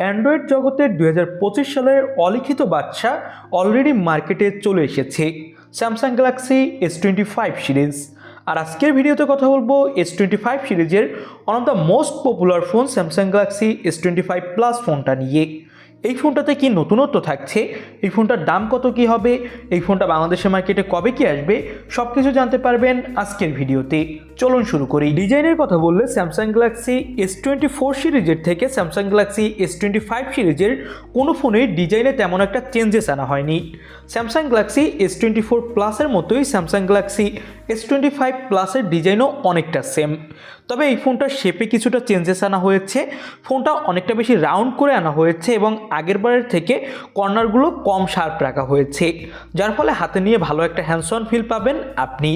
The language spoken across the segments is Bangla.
অ্যান্ড্রয়েড জগতের দু হাজার পঁচিশ সালের অলিখিত বাচ্চা অলরেডি মার্কেটে চলে এসেছে। Samsung Galaxy S twenty five series আর আজকের ভিডিওতে কথা বলব এস টোয়েন্টি ফাইভ সিরিজের one of the most popular phone Samsung Galaxy S twenty five plus ফোনটা নিয়ে। এই ফোনটাতে কি নতুনত্ব থাকছে? এই ফোনটার দাম কত কি হবে? এই ফোনটা বাংলাদেশের মার্কেটে কবে কি আসবে? সব কিছু জানতে পারবেন আজকের ভিডিওতে। চলুন শুরু করি। ডিজাইনের কথা বললে Samsung Galaxy S twenty four সিরিজের থেকে Samsung Galaxy S twenty five সিরিজের কোনো ফোনের ডিজাইনে তেমন একটা চেঞ্জেস আনা হয়নি। Samsung Galaxy S twenty four প্লাসের মতোই Samsung Galaxy S twenty five প্লাসের ডিজাইনও অনেকটা সেম তবে এই ফোনটার শেপে কিছুটা চেঞ্জেস আনা হয়েছে। ফোনটা অনেকটা বেশি রাউন্ড করে আনা হয়েছে এবং আগের বারের থেকে কর্নারগুলো কম শার্প রাখা হয়েছে। যার ফলে হাতে নিয়ে ভালো একটা হ্যান্ডসন ফিল পাবেন আপনি।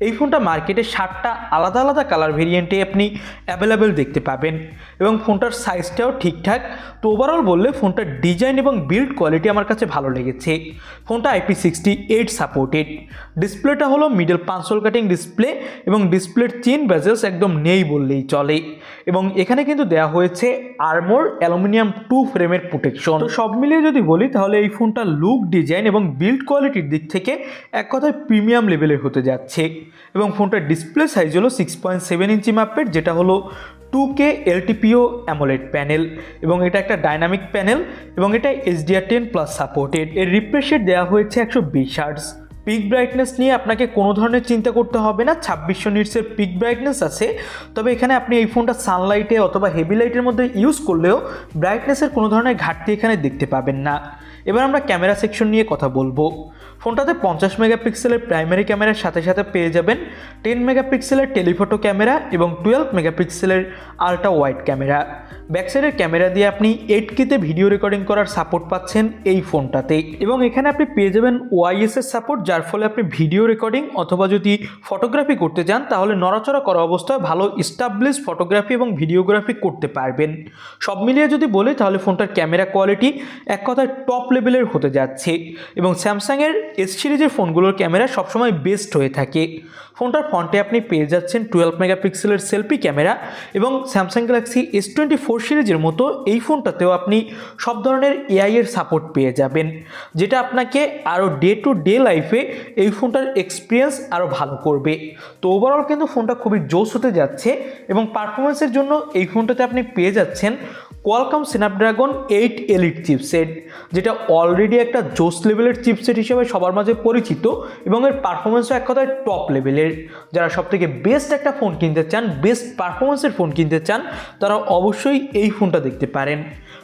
এই ফোনটা মার্কেটে ষাটটা আলাদা আলাদা কালার ভেরিয়েন্টে আপনি অ্যাভেলেবেল দেখতে পাবেন। এবং ফোনটার সাইজটাও ঠিকঠাক। তো ওভারঅল বললে ফোনটার ডিজাইন এবং বিল্ড কোয়ালিটি আমার কাছে ভালো লেগেছে। ফোনটা আইপি সিক্সটি এইট সাপোর্টেড ডিসপ্লেটা হলো মিডল পাঁচল কাটিং ডিসপ্লে এবং ডিসপ্লের চেন ব্যাজেলস একদম নেই বললেই চলে। এবং এখানে কিন্তু দেওয়া হয়েছে আর্মোর অ্যালুমিনিয়াম টু ফ্রেমের প্রোটেকশন সব মিলিয়ে যদি বলি, তাহলে এই ফোনটা লুক ডিজাইন এবং বিল্ড কোয়ালিটির দিক থেকে এক কথায় প্রিমিয়াম লেভেলের হতে যাচ্ছে। এবং ফোনটার ডিসপ্লে সাইজ হলো সিক্স পয়েন্ট সেভেন ইঞ্চি মাপের যেটা হলো two K LTPO AMOLED panel এবং এটা একটা ডাইনামিক প্যানেল এবং এটা এইচডিআর টেন প্লাস সাপোর্টেড এর রিফ্রেশ রেট দেওয়া হয়েছে একশো বিশ হার্টস পিক ব্রাইটনেস নিয়ে আপনাকে কোনো ধরনের চিন্তা করতে হবে না, ছাব্বিশশো নিটসের পিক ব্রাইটনেস আছে। তবে এখানে আপনি এই ফোনটা সানলাইটে অথবা হেভি লাইটের মধ্যে ইউজ করলেও ব্রাইটনেসের কোনো ধরনের ঘাটতি এখানে দেখতে পাবেন না। এবার আমরা ক্যামেরা সেকশন নিয়ে কথা বলব। ফোনটাতে পঞ্চাশ মেগাপিক্সেলের প্রাইমারি ক্যামেরার সাথে সাথে পেয়ে যাবেন টেন মেগাপিক্সেলের টেলিফটো ক্যামেরা এবং টুয়েলভ মেগাপিক্সেলের আলট্রা ওয়াইড ক্যামেরা। ব্যাকসাইডের ক্যামেরা দিয়ে আপনি এইট কেতে ভিডিও রেকর্ডিং করার সাপোর্ট পাচ্ছেন এই ফোনটাতে। এবং এখানে আপনি পেয়ে যাবেন ওয়াইএস এর সাপোর্ট, যার ফলে আপনি ভিডিও রেকর্ডিং অথবা যদি ফটোগ্রাফি করতে চান তাহলে নড়াচড়া করা অবস্থায় ভালো স্টাবলিশ ফটোগ্রাফি এবং ভিডিওগ্রাফি করতে পারবেন। সব মিলিয়ে যদি বলি, তাহলে ফোনটার ক্যামেরা কোয়ালিটি এক কথায় টপ লেভেলের হতে যাচ্ছে এবং স্যামসাংয়ের এস সিরিজের ফোনগুলোর ক্যামেরা সবসময় বেস্ট হয়ে থাকে। ফোনটার ফ্রন্টে আপনি পেয়ে যাচ্ছেন টুয়েলভ মেগাপিক্সেলের সেলফি ক্যামেরা এবং Samsung Galaxy S twenty four সিরিজের মতো এই ফোনটাতেও আপনি সব ধরনের এআই এর সাপোর্ট পেয়ে যাবেন, যেটা আপনাকে আরও ডে টু ডে লাইফে এই ফোনটার এক্সপিরিয়েন্স আরও ভালো করবে। তো ওভারঅল কিন্তু ফোনটা খুবই জোস হতে যাচ্ছে এবং পারফরমেন্সের জন্য এই ফোনটাতে আপনি পেয়ে যাচ্ছেন Qualcomm Snapdragon eight elite chipset যেটা অলরেডি একটা জোস লেভেলের চিপসেট হিসেবে সবার মাঝে পরিচিত এবং এর পারফরমেন্সও এক কথায় টপ লেভেলের যারা সব থেকে বেস্ট একটা ফোন কিনতে চান বেস্ট পারফরমেন্সের ফোন কিনতে চান, তারা অবশ্যই এই ফোনটা দেখতে পারেন।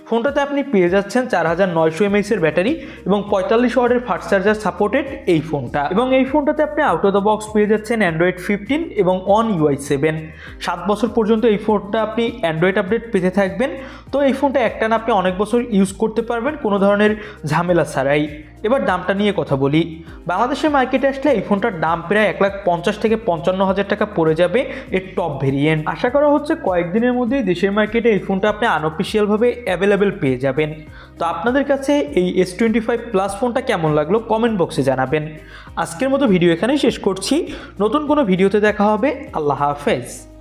ফোনটাতে আপনি পেয়ে যাচ্ছেন চার হাজার নয়শো এমএইচের ব্যাটারি এবং পঁয়তাল্লিশ ওয়ার্ডের ফাস্ট চার্জার সাপোর্টেড এই ফোনটা। এবং এই ফোনটাতে আপনি আউট অফ দ্য বক্স পেয়ে যাচ্ছেন অ্যান্ড্রয়েড ফিফটিন এবং অন ইউআই সেভেন সাত বছর পর্যন্ত এই ফোনটা আপনি অ্যান্ড্রয়েড আপডেট পেতে থাকবেন। তো এই ফোনটা একটানা আপনি অনেক বছর ইউজ করতে পারবেন, কোনো ধরনের ঝামেলা ছাড়াই। এবার দামটা নিয়ে কথা বলি। বাংলাদেশের মার্কেটে আসলে এই ফোনটার দাম প্রায় এক লাখ পঞ্চাশ থেকে পঞ্চান্ন হাজার টাকা পড়ে যাবে এর টপ ভেরিয়েন্ট আশা করা হচ্ছে কয়েকদিনের মধ্যেই দেশের মার্কেটে এই ফোনটা আপনি আনঅফিসিয়ালভাবে অ্যাভেলেবেল পেয়ে যাবেন। তো আপনাদের কাছে এই এস টোয়েন্টি ফাইভ প্লাস ফোনটা কেমন লাগল কমেন্ট বক্সে জানাবেন। আজকের মতো ভিডিও এখানেই শেষ করছি। নতুন কোনো ভিডিওতে দেখা হবে। আল্লাহ হাফেজ।